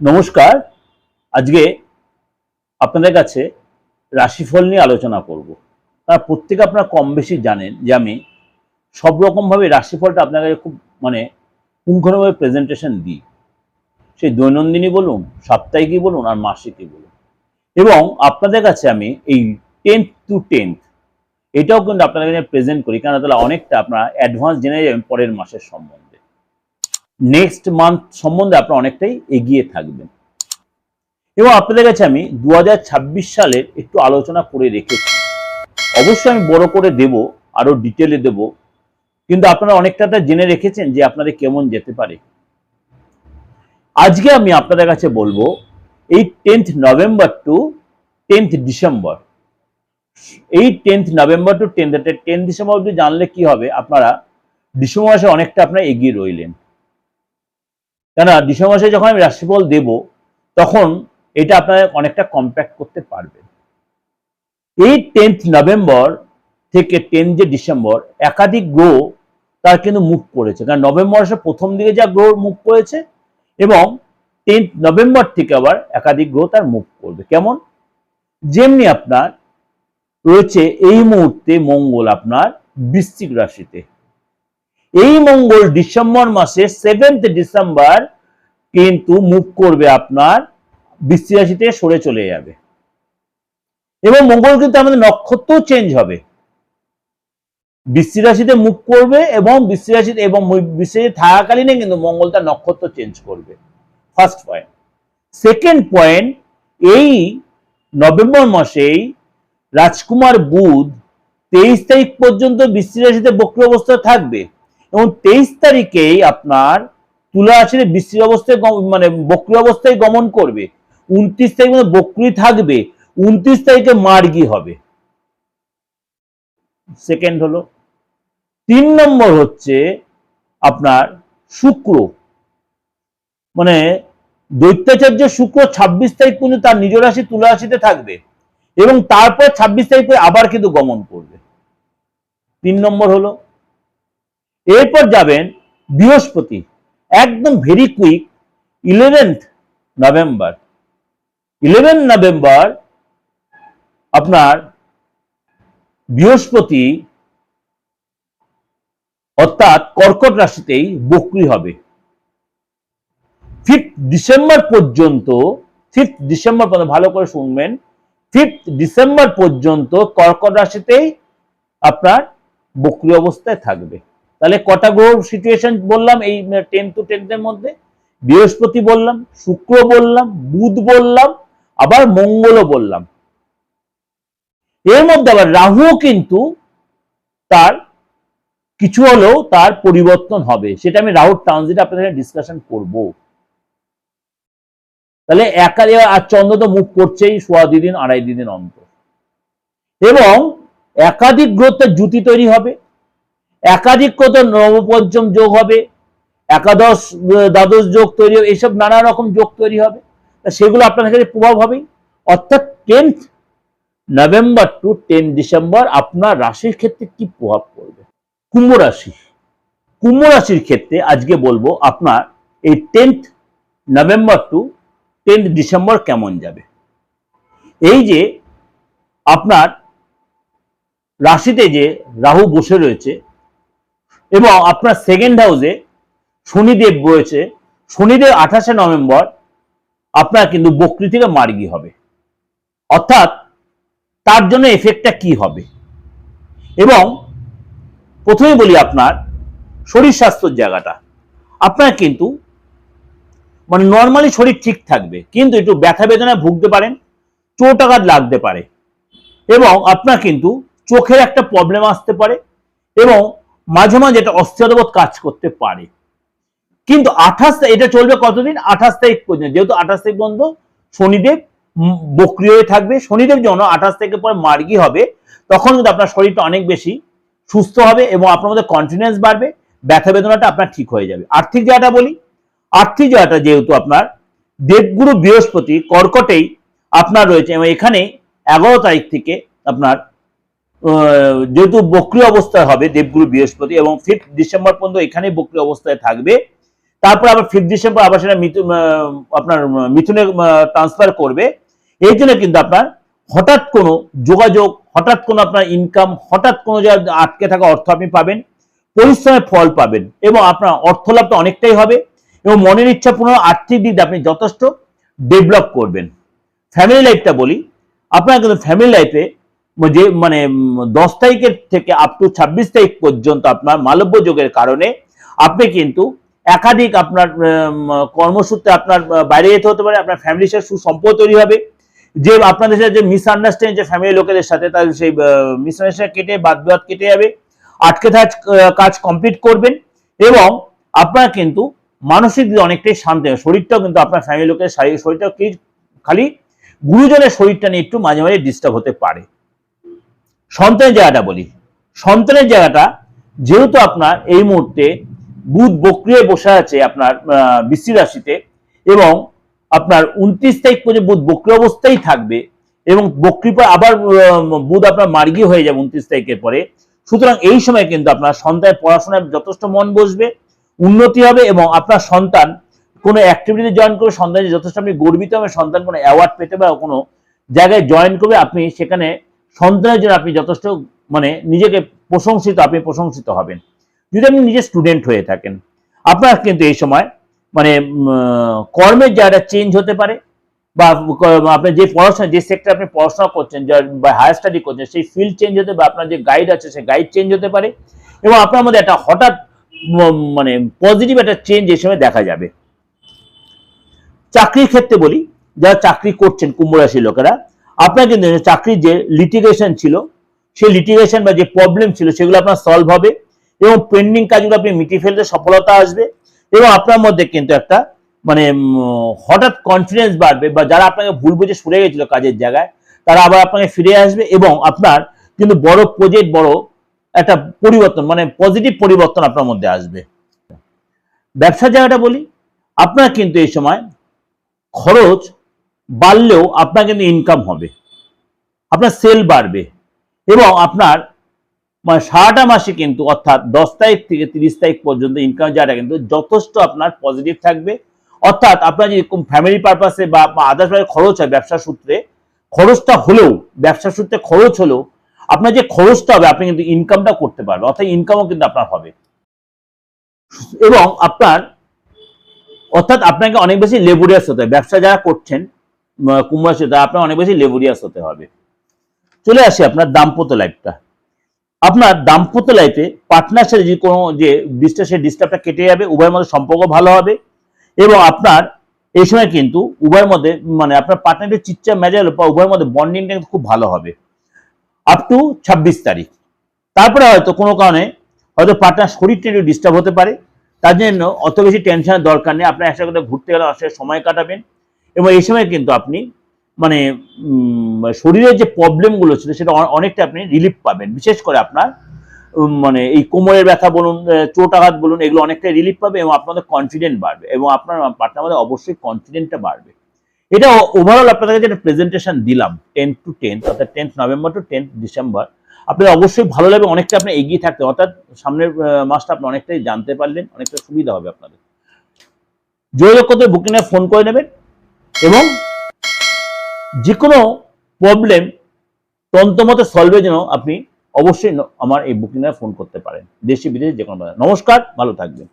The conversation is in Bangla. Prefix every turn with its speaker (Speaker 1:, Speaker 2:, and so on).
Speaker 1: নমস্কার। আজকে আপনাদের কাছে রাশিফল নিয়ে আলোচনা করব। তার প্রত্যেকে আপনারা কম বেশি জানেন যে আমি সব রকমভাবে রাশিফলটা আপনার কাছে খুব মানে পুঙ্খানুভাবে প্রেজেন্টেশন দিই। সেই দৈনন্দিনই বলুন, সাপ্তাহিকই বলুন আর মাসিকই বলুন। এবং আপনাদের কাছে আমি এই টেন্থ টু টেন্থ এটাও কিন্তু আপনাদের কাছে প্রেজেন্ট করি। কারণ তাহলে অনেকটা আপনারা অ্যাডভান্স জেনে যাবেন পরের মাসের সম্বন্ধে। নেক্সট মান্থ সম্বন্ধে আপনারা অনেকটাই এগিয়ে থাকবেন। এবং আপনাদের কাছে আমি দু হাজার ছাব্বিশ সালের একটু আলোচনা করে রেখেছি। অবশ্যই আমি বড় করে দেব, আরও ডিটেলে দেব। কিন্তু আপনারা অনেকটা জেনে রেখেছেন যে আপনাদের কেমন যেতে পারে। আজকে আমি আপনাদের কাছে বলব, এই tenth November to tenth December এই tenth November to tenth tenth December অব্দি জানলে কি হবে? আপনারা ডিসেম্বর মাসে অনেকটা আপনারা এগিয়ে রইলেন। কেন ডিসেম্বর মাসে যখন আমি রাশিফল দেব, তখন এটা আপনারা অনেকটা কম্প্যাক্ট করতে পারবেন। এই টেন্থ নভেম্বর থেকে টেন যে ডিসেম্বর, একাধিক গ্রহ তার কিন্তু মুখ করেছে। কারণ নভেম্বর মাসের প্রথম দিকে যা গ্রহ মুখ করেছে এবং টেন্থ নভেম্বর থেকে আবার একাধিক গ্রহ তার মুখ করবে। কেমন? যেমনি আপনার রয়েছে এই মুহূর্তে মঙ্গল আপনার বৃশ্চিক রাশিতে। এই মঙ্গল ডিসেম্বর মাসে সেভেন্থ ডিসেম্বর কিন্তু মুভ করবে আপনার রাশি সরে চলে যাবে। এবং মঙ্গল কিন্তু আমাদের নক্ষত্র চেঞ্জ হবে। রাশিতে মুখ করবে এবং বৃশ্চিক রাশিতে এবং রাশি থাকাকালীনে কিন্তু মঙ্গল তার নক্ষত্র চেঞ্জ করবে। ফার্স্ট পয়েন্ট সেকেন্ড পয়েন্ট এই নভেম্বর মাসেই রাজকুমার বুধ তেইশ তারিখ পর্যন্ত বৃশ্চিক রাশিতে বক্র অবস্থায় থাকবে। এবং তেইশ তারিখেই আপনার তুলা রাশিতে বৃশ্চিক অবস্থায় মানে বক্র অবস্থায় গমন করবে। উনত্রিশ তারিখ মধ্যে বক্রি থাকবে, উনত্রিশ তারিখে মার্গি হবে। সেকেন্ড হলো, তিন নম্বর হচ্ছে আপনার শুক্র। মানে দৈত্যাচার্য শুক্র ছাব্বিশ তারিখ পর্যন্ত তার নিজ রাশি তুলা রাশিতে থাকবে এবং তারপর ছাব্বিশ তারিখ করে আবার কিন্তু গমন করবে। তিন নম্বর হলো এরপর যাবেন বৃহস্পতি, একদম very quick eleventh November eleven November আপনার বৃহস্পতি অর্থাৎ কর্কট রাশিতেই বকরি হবে। ফিফথ ডিসেম্বর পর্যন্ত ফিফথ ডিসেম্বর পর্যন্ত ভালো করে শুনবেন ফিফথ ডিসেম্বর পর্যন্ত কর্কট রাশিতেই আপনার বক্রি অবস্থায় থাকবে। তাহলে কটা গ্রহ সিচুয়েশন বললাম, এই টেন টু টেন্থের মধ্যে? বৃহস্পতি বললাম, শুক্র বললাম, বুধ বললাম, আবার মঙ্গলও বললাম। এর মধ্যে আবার রাহুও কিন্তু তার কিছু হলেও তার পরিবর্তন হবে। সেটা আমি রাহুর ট্রানজিট আপনাদের ডিসকাশন করব। তাহলে একা আর চন্দ্র তো মুখ করছেই, সোয়া দুই দিন, আড়াই দিন অন্তর। এবং একাধিক গ্রহের জুতি তৈরি হবে। একাধিক কত নবপঞ্চম যোগ হবে, একাদশ দ্বাদশ যোগ তৈরি হবে এইসব নানা রকম যোগ তৈরি হবে। সেগুলো আপনার কাছে প্রভাব হবেই। অর্থাৎ tenth November to ten December আপনার রাশির ক্ষেত্রে কি প্রভাব পড়বে? কুম্ভ রাশি। কুম্ভ রাশির ক্ষেত্রে আজকে বলব আপনার এই tenth November to tenth December কেমন যাবে? এই যে আপনার রাশিতে যে রাহু বসে রয়েছে এবং আপনার সেকেন্ড হাউসে শনিদেব রয়েছে। শনিদেব আঠাশে নভেম্বর আপনার কিন্তু বকরি থেকে মার্গি হবে। অর্থাৎ তার জন্য এফেক্টটা কি হবে? এবং প্রথমে বলি আপনার শরীর স্বাস্থ্যের জায়গাটা। আপনার কিন্তু মানে নর্মালি শরীর ঠিক থাকবে, কিন্তু একটু ব্যথা বেদনায় ভুগতে পারেন চোট আঘাত লাগতে পারে। এবং আপনার কিন্তু চোখের একটা প্রবলেম আসতে পারে এবং মাঝে মাঝে এটা অস্থিরবোধ কাজ করতে পারে। কিন্তু আঠাশ এটা চলবে কতদিন? আঠাশ তারিখ পর্যন্ত। যেহেতু আঠাশ তারিখ পর্যন্ত শনিদেব বক্রিয় হয়ে থাকবে। শনিদেব যখন আঠাশ থেকে পরে মার্গি হবে, তখন কিন্তু আপনার শরীরটা অনেক বেশি সুস্থ হবে এবং আপনার মধ্যে কনফিডেন্স বাড়বে, ব্যথা বেদনাটা আপনার ঠিক হয়ে যাবে। আর্থিক জায়গাটা বলি। আর্থিক জায়গাটা যেহেতু আপনার, দেবগুরু বৃহস্পতি কর্কটেই আপনার রয়েছে এবং এখানে এগারো তারিখ থেকে আপনার যেহেতু বক্রি অবস্থায় হবে দেবগুরু বৃহস্পতি এবং ফিফথ ডিসেম্বর পর্যন্ত এখানে বক্রি অবস্থায় থাকবে। তারপর আবার ফিফথ ডিসেম্বর আবার সেটা আপনার মিথুনে ট্রান্সফার করবে। এই জন্য কিন্তু আপনার হঠাৎ কোনো যোগাযোগ, হঠাৎ কোনো আপনার ইনকাম হঠাৎ কোনো জায়গায় আটকে থাকা অর্থ আপনি পাবেন, পরিশ্রমের ফল পাবেন এবং আপনার অর্থ লাভটা অনেকটাই হবে এবং মনের ইচ্ছা পূর্ণ আর্থিক দিক আপনি যথেষ্ট ডেভেলপ করবেন। ফ্যামিলি লাইফটা বলি, আপনার কিন্তু ফ্যামিলি লাইফে যে মানে দশ তারিখের থেকে আপ টু ছাব্বিশ তারিখ পর্যন্ত আপনার মালব্য যোগের কারণে আপনি কিন্তু একাধিক আপনার কর্মসূত্রে আপনার বাইরে যেতে হতে পারে, আপনার ফ্যামিলির সাথে সুসম্পর্ক তৈরি হবে। যে, আপনাদের সাথে যে মিসআন্ডারস্ট্যান্ডিং যে ফ্যামিলি লোকেদের সাথে তার সেই মিসআন্ডারস্ট্যান্ডিং কেটে বাদ বিবাদ কেটে যাবে, আটকে থাক কাজ কমপ্লিট করবেন এবং আপনার কিন্তু মানসিক দিকে অনেকটাই শান্তি হবে শরীরটাও কিন্তু আপনার ফ্যামিলি লোকের শারীরিক শরীরটাও কি, খালি গুরুজনের শরীরটা নিয়ে একটু মাঝে মাঝে ডিস্টার্ব হতে পারে। সন্তানের জায়গাটা বলি। সন্তানের জায়গাটা যেহেতু আপনার এই মুহূর্তে বুধ বক্রিয়ায় বসে আছে আপনার বৃশ্চিক রাশিতে এবং আপনার উনত্রিশ তারিখ পর্যন্ত বুধ বক্রি অবস্থায় থাকবে এবং বক্রি পর আবার বুধ আপনার মার্গী হয়ে যাবে উনত্রিশ তারিখের পরে। সুতরাং এই সময় কিন্তু আপনার সন্তানের পড়াশোনায় যথেষ্ট মন বসবে, উন্নতি হবে এবং আপনার সন্তান কোনো অ্যাক্টিভিটিতে জয়েন করবে, সন্তানের যথেষ্ট আপনি গর্বিত হবে, সন্তান কোনো অ্যাওয়ার্ড পেতে বা কোনো জায়গায় জয়েন করবে, আপনি সেখানে সন্তানের জন্য আপনি যথেষ্ট মানে নিজেকে প্রশংসিত, আপনি প্রশংসিত হবেন। যদি আপনি নিজে স্টুডেন্ট হয়ে থাকেন, আপনার কিন্তু এই সময় মানে কর্মের জায়গাটা চেঞ্জ হতে পারে, বা আপনি যে পড়াশোনা, যে সেক্টর আপনি পড়াশোনা করছেন বা হায়ার স্টাডি করছেন, সেই ফিল্ড চেঞ্জ হতে বা আপনার যে গাইড আছে, সেই গাইড চেঞ্জ হতে পারে, এবং আপনার মধ্যে একটা হঠাৎ মানে পজিটিভ একটা চেঞ্জ এই সময় দেখা যাবে। চাকরির ক্ষেত্রে বলি, যারা চাকরি করছেন, কুম্ভ রাশির লোকেরা আপনার কিন্তু চাকরির যে লিটিগেশন ছিল, সেই লিটিগেশন বা যে প্রবলেম ছিল, সেগুলো আপনার সলভ হবে এবং পেন্ডিং কাজগুলো আপনি মিটিয়ে ফেলতে সফলতা আসবে এবং আপনার মধ্যে কিন্তু একটা মানে হঠাৎ কনফিডেন্স বাড়বে বা যারা আপনাকে ভুল বুঝে সরে গেছিল কাজের জায়গায়, তারা আবার আপনাকে ফিরে আসবে এবং আপনার কিন্তু বড় প্রজেক্ট বড় একটা পরিবর্তন মানে পজিটিভ পরিবর্তন আপনার মধ্যে আসবে। ব্যবসার জায়গাটা বলি, আপনার কিন্তু এই সময় খরচ বাড়লেও আপনার কিন্তু ইনকাম হবে। আপনার সেল বাড়বে এবং আপনার মানে সারাটা মাসে কিন্তু অর্থাৎ দশ তারিখ থেকে তিরিশ তারিখ পর্যন্ত ইনকাম যাটা কিন্তু যথেষ্ট আপনার পজিটিভ থাকবে। অর্থাৎ আপনার যদি ফ্যামিলি পারপাসে বা আদার্স খরচ হয় ব্যবসা সূত্রে, খরচটা হলেও, ব্যবসা সূত্রে খরচ হলেও আপনার যে খরচটা হবে, আপনি কিন্তু ইনকামটা করতে পারবেন, অর্থাৎ ইনকামও কিন্তু আপনার হবে। এবং আপনার, অর্থাৎ আপনাকে অনেক বেশি লেবুরিয়াস হতে হবে। ব্যবসা যারা করছেন উম, কুম্ভ রাশি তারা আপনার অনেক বেশি লেবুরিয়াস হতে হবে। চলে আসি আপনার দাম্পত্য লাইফটা আপনার দাম্পত্য লাইফে পার্টনার সাথে যদি কোনো যে ডিস্টার্ব সেই ডিস্টার্বটা কেটে যাবে উভয়ের মধ্যে সম্পর্ক ভালো হবে এবং আপনার এই সময় কিন্তু উভয়ের মধ্যে মানে আপনার পার্টনারের চিচ্চা মেজাল বা উভয়ের মধ্যে বন্ডিংটা খুব ভালো হবে। আপ টু ছাব্বিশ তারিখ। তারপরে হয়তো কোনো কারণে হয়তো পার্টনার শরীরটা একটু ডিস্টার্ব হতে পারে। তার জন্য অত বেশি টেনশনের দরকার নেই। আপনার একসাথে ঘুরতে গেলে অনেক সময় কাটাবেন। এবং এই সময় কিন্তু আপনি মানে শরীরের যে প্রবলেমগুলো ছিল সেটা অনেকটা আপনি রিলিফ পাবেন। বিশেষ করে আপনার মানে এই কোমরের ব্যথা বলুন চোট আঘাত বলুন, এগুলো অনেকটা রিলিফ পাবে এবং আপনাদের কনফিডেন্ট বাড়বে এবং আপনার পার্টনার মধ্যে অবশ্যই কনফিডেন্টটা বাড়বে। এটা ওভারঅল আপনাদের যেটা প্রেজেন্টেশন দিলাম টেন টু টেন্থ অর্থাৎ tenth November to tenth December আপনাদের অবশ্যই ভালো লাগবে, অনেকটা আপনি এগিয়ে থাকতে অর্থাৎ সামনের মাসটা আপনি অনেকটাই জানতে পারলেন, অনেকটা সুবিধা হবে আপনাদের। যোগাযোগ করতে বুকিংয়ে ফোন করে নেবেন। এবং যে কোনো প্রবলেম তন্ত্রমতে সলভের জন্য আপনি অবশ্যই আমার এই বুকিংয়ে ফোন করতে পারেন। দেশি বিদেশি যে কোনো নমস্কার, ভালো থাকবেন।